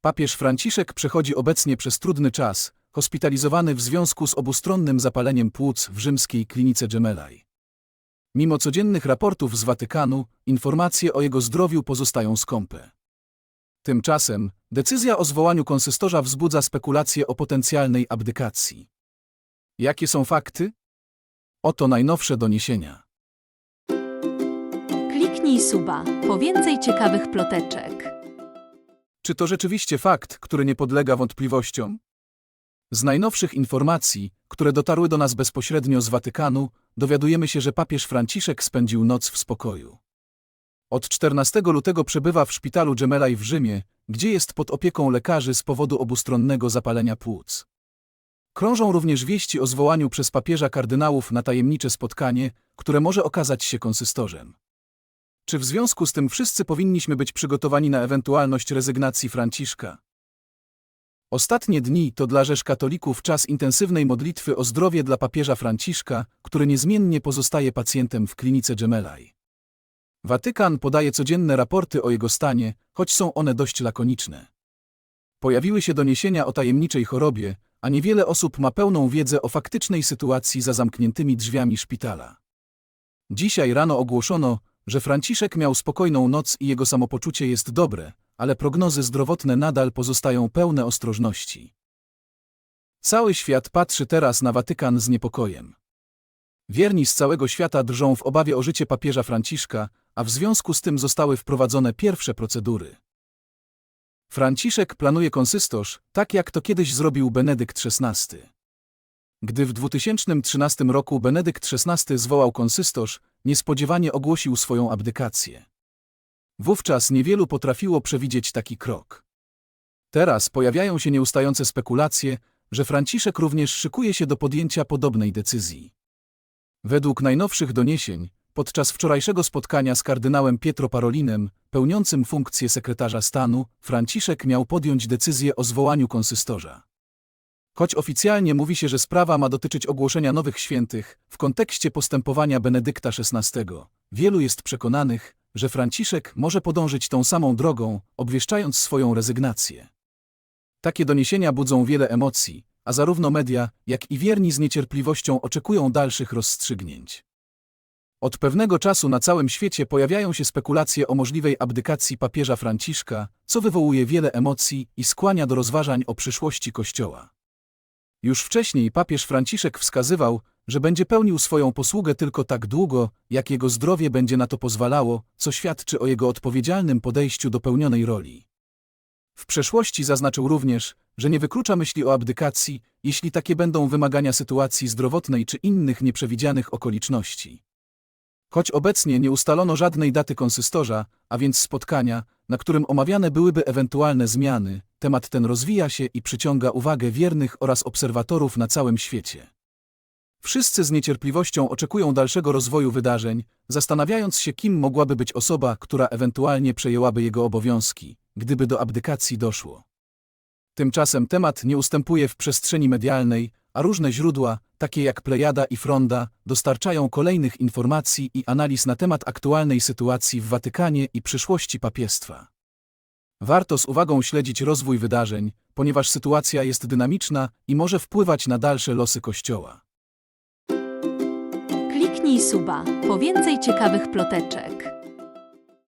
Papież Franciszek przechodzi obecnie przez trudny czas, hospitalizowany w związku z obustronnym zapaleniem płuc w rzymskiej klinice Gemelli. Mimo codziennych raportów z Watykanu, informacje o jego zdrowiu pozostają skąpe. Tymczasem decyzja o zwołaniu konsystorza wzbudza spekulacje o potencjalnej abdykacji. Jakie są fakty? Oto najnowsze doniesienia. Kliknij suba po więcej ciekawych ploteczek. Czy to rzeczywiście fakt, który nie podlega wątpliwościom? Z najnowszych informacji, które dotarły do nas bezpośrednio z Watykanu, dowiadujemy się, że papież Franciszek spędził noc w spokoju. Od 14 lutego przebywa w szpitalu Gemelli w Rzymie, gdzie jest pod opieką lekarzy z powodu obustronnego zapalenia płuc. Krążą również wieści o zwołaniu przez papieża kardynałów na tajemnicze spotkanie, które może okazać się konsystorzem. Czy w związku z tym wszyscy powinniśmy być przygotowani na ewentualność rezygnacji Franciszka? Ostatnie dni to dla rzesz katolików czas intensywnej modlitwy o zdrowie dla papieża Franciszka, który niezmiennie pozostaje pacjentem w klinice Gemelli. Watykan podaje codzienne raporty o jego stanie, choć są one dość lakoniczne. Pojawiły się doniesienia o tajemniczej chorobie, a niewiele osób ma pełną wiedzę o faktycznej sytuacji za zamkniętymi drzwiami szpitala. Dzisiaj rano ogłoszono, że Franciszek miał spokojną noc i jego samopoczucie jest dobre, ale prognozy zdrowotne nadal pozostają pełne ostrożności. Cały świat patrzy teraz na Watykan z niepokojem. Wierni z całego świata drżą w obawie o życie papieża Franciszka, a w związku z tym zostały wprowadzone pierwsze procedury. Franciszek planuje konsystorz, tak jak to kiedyś zrobił Benedykt XVI. Gdy w 2013 roku Benedykt XVI zwołał konsystorz, niespodziewanie ogłosił swoją abdykację. Wówczas niewielu potrafiło przewidzieć taki krok. Teraz pojawiają się nieustające spekulacje, że Franciszek również szykuje się do podjęcia podobnej decyzji. Według najnowszych doniesień, podczas wczorajszego spotkania z kardynałem Pietro Parolinem, pełniącym funkcję sekretarza stanu, Franciszek miał podjąć decyzję o zwołaniu konsystorza. Choć oficjalnie mówi się, że sprawa ma dotyczyć ogłoszenia nowych świętych, w kontekście postępowania Benedykta XVI, wielu jest przekonanych, że Franciszek może podążyć tą samą drogą, obwieszczając swoją rezygnację. Takie doniesienia budzą wiele emocji, a zarówno media, jak i wierni z niecierpliwością oczekują dalszych rozstrzygnięć. Od pewnego czasu na całym świecie pojawiają się spekulacje o możliwej abdykacji papieża Franciszka, co wywołuje wiele emocji i skłania do rozważań o przyszłości Kościoła. Już wcześniej papież Franciszek wskazywał, że będzie pełnił swoją posługę tylko tak długo, jak jego zdrowie będzie na to pozwalało, co świadczy o jego odpowiedzialnym podejściu do pełnionej roli. W przeszłości zaznaczył również, że nie wyklucza myśli o abdykacji, jeśli takie będą wymagania sytuacji zdrowotnej czy innych nieprzewidzianych okoliczności. Choć obecnie nie ustalono żadnej daty konsystorza, a więc spotkania, na którym omawiane byłyby ewentualne zmiany, temat ten rozwija się i przyciąga uwagę wiernych oraz obserwatorów na całym świecie. Wszyscy z niecierpliwością oczekują dalszego rozwoju wydarzeń, zastanawiając się, kim mogłaby być osoba, która ewentualnie przejęłaby jego obowiązki, gdyby do abdykacji doszło. Tymczasem temat nie ustępuje w przestrzeni medialnej, a różne źródła, takie jak Plejada i Fronda, dostarczają kolejnych informacji i analiz na temat aktualnej sytuacji w Watykanie i przyszłości papiestwa. Warto z uwagą śledzić rozwój wydarzeń, ponieważ sytuacja jest dynamiczna i może wpływać na dalsze losy Kościoła. Kliknij suba po więcej ciekawych ploteczek.